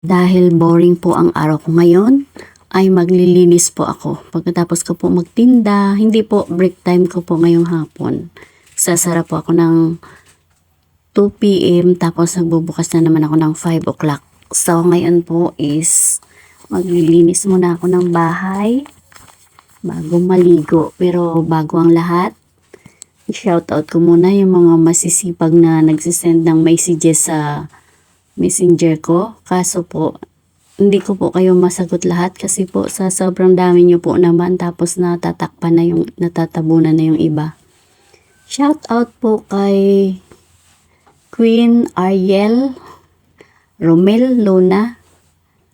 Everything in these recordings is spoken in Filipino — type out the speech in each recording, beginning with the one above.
Dahil boring po ang araw ko ngayon, ay maglilinis po ako. Pagkatapos ko po magtinda, hindi po break time ko po ngayong hapon. Sasara po ako ng 2 p.m. tapos nagbubukas na naman ako ng 5 o'clock. So ngayon po is maglilinis muna ako ng bahay bago maligo. Pero bago ang lahat, shoutout ko muna yung mga masisipag na nagsisend ng messages sa messenger ko. Kaso po, hindi ko po kayo masagot lahat kasi po sa sobrang dami nyo po naman tapos natatakpan na yung, natatabunan na yung iba. Shout out po kay Queen Ariel, Romel Luna,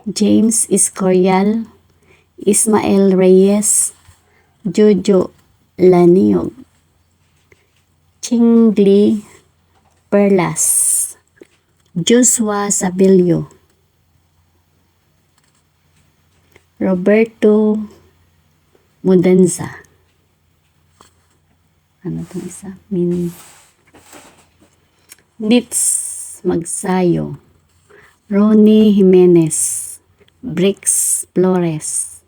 James Escorial, Ismael Reyes, Jojo Laniog, Chingli Perlas, Joshua Sabilio, Roberto Mudanza. Ano itong isa? Min Nits Magsayo, Ronnie Jimenez, Brix Flores,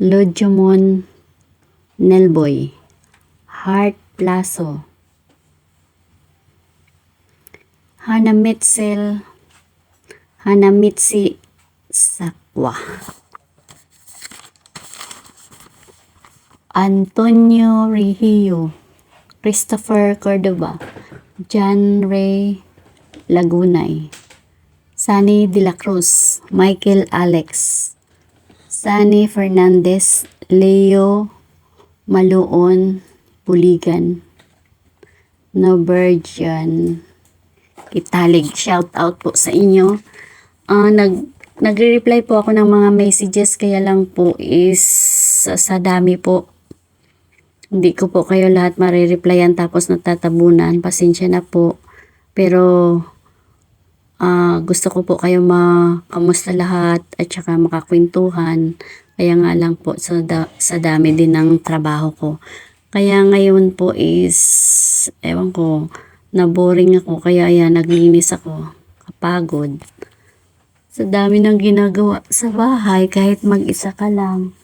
Lojomon Nelboy, Heart Plaso, Hanamitzel, Hanamitsi Sakwa, Antonio Rigio, Christopher Cordova, John Ray Lagunay, Sunny De La Cruz, Michael Alex, Sunny Fernandez, Leo Maluon, Puligan, Nobergian, Italig. Shout out po sa inyo. Ah, nag nagre-reply po ako ng mga messages kaya lang po is sa, sa dami po. Hindi ko po kayo lahat marireplyan tapos natatabunan. Pasensya na po. Pero ah gusto ko po kayo makamusta lahat at saka makakwentuhan. Kaya nga lang po sa, da- sa dami din ng trabaho ko. Kaya ngayon po is, ewan ko, na-boring ako. Kaya yan, naglinis ako. Kapagod. Sa dami ng ginagawa sa bahay, kahit mag-isa ka lang.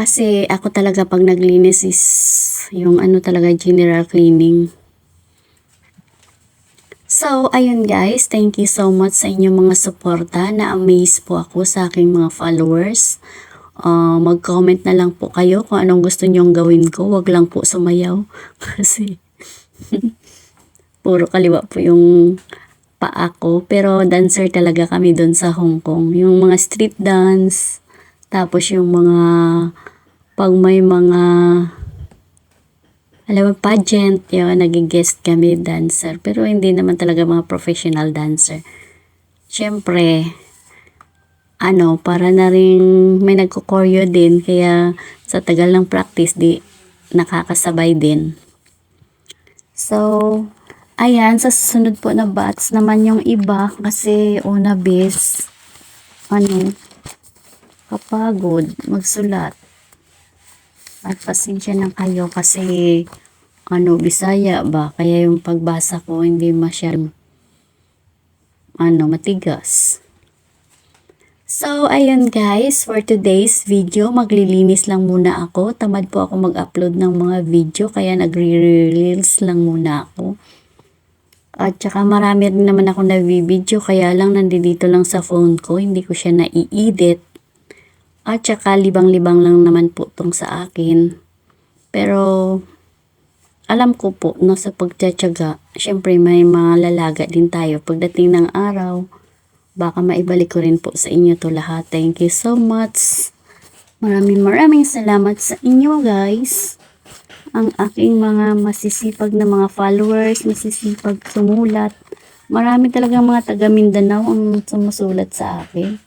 Kasi ako talaga pag naglinis is yung ano talaga general cleaning. So, ayun guys, thank you so much sa inyong mga suporta. Na-amaze po ako sa aking mga followers. Ah, mag-comment na lang po kayo kung anong gusto nyong gawin ko. Wag lang po sumayaw. Kasi, puro kaliwa po yung paa ko. Pero dancer talaga kami doon sa Hong Kong. Yung mga street dance, tapos yung mga, pag may mga, alam mo, pageant, yun, nag-guest kami dancer. Pero hindi naman talaga mga professional dancer. Siyempre, ano, para na rin may nagko-choreo din. Kaya sa tagal ng practice, di nakakasabay din. So, ayan, sa susunod po na bats naman yung iba kasi una base, ano, kapagod, magsulat. At pasensya na kayo kasi ano, Bisaya ba? Kaya yung pagbasa ko hindi masyadong ano, matigas. So, ayun guys, for today's video, maglilinis lang muna ako. Tamad po ako mag-upload ng mga video, kaya nagre-reels lang muna ako. At saka marami rin naman ako na video, kaya lang nandito lang sa phone ko, hindi ko siya nai-edit. At saka libang-libang lang naman po tong sa akin. Pero, alam ko po na sa pagtsatsaga, syempre may mga lalaga din tayo. Pagdating ng araw, baka maibalik ko rin po sa inyo to lahat. Thank you so much. Maraming maraming salamat sa inyo guys. Ang aking mga masisipag na mga followers, masisipag sumulat. Marami talagang mga taga Mindanao ang sumusulat sa akin.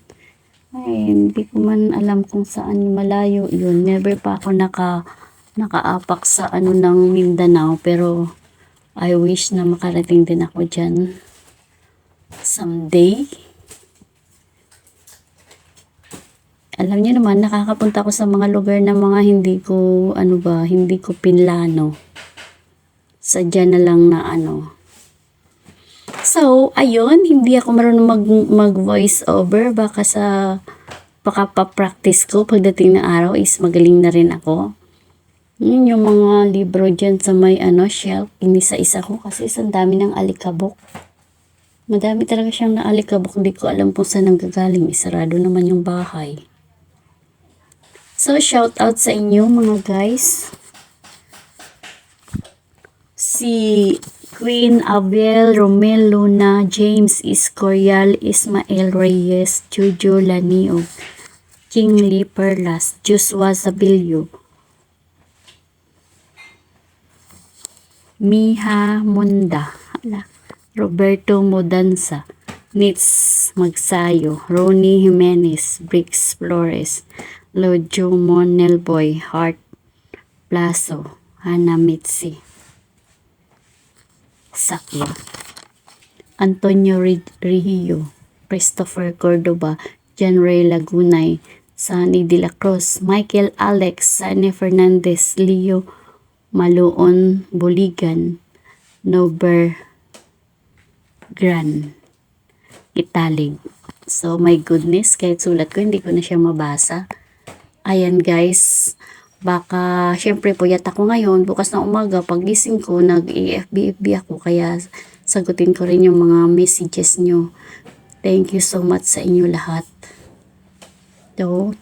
Ay, hindi ko man alam kung saan malayo yun. Never pa ako naka, nakaapak sa ano ng Mindanao. Pero I wish na makarating din ako dyan someday. Alam niyo naman, nakakapunta ako sa mga lugar na mga hindi ko, ano ba, hindi ko pinlano. Sadya na lang na ano. So, ayun, hindi ako marunong mag, mag voice over. Baka sa, baka pa-practice ko pagdating ng araw is magaling na rin ako. Yun yung mga libro dyan sa may ano, shelf. Inisa-isa ko kasi ang dami ng alikabok. Madami talaga siyang naalikabok. Hindi ko alam kung saan nanggagaling. Isarado naman yung bahay. So, shout out sa inyo mga guys. Si Queen Abel Romel Luna, James Escorial, Ismael Reyes, Jojo Laniog, King Lee Perlas, Joshua Sabilio, Miha Munda, Roberto Modanza, Nitz Magsayo, Ronnie Jimenez, Brix Flores, Lojo Monelboy, Hart Plazo, Hana Mitzi, Sakya, Antonio Ri- Rio, Christopher Cordoba, John Ray Lagunay, Sunny De La Cruz, Michael Alex, Sunny Fernandez, Leo Maluon Buligan, Nober Gran, Italig. So, my goodness, kahit sulat ko, hindi ko na siya mabasa. Ayan guys, baka, syempre puyat ako ngayon, bukas na umaga, pagising ko, nag-EFB-FB ako, kaya sagutin ko rin yung mga messages nyo. Thank you so much sa inyo lahat. So,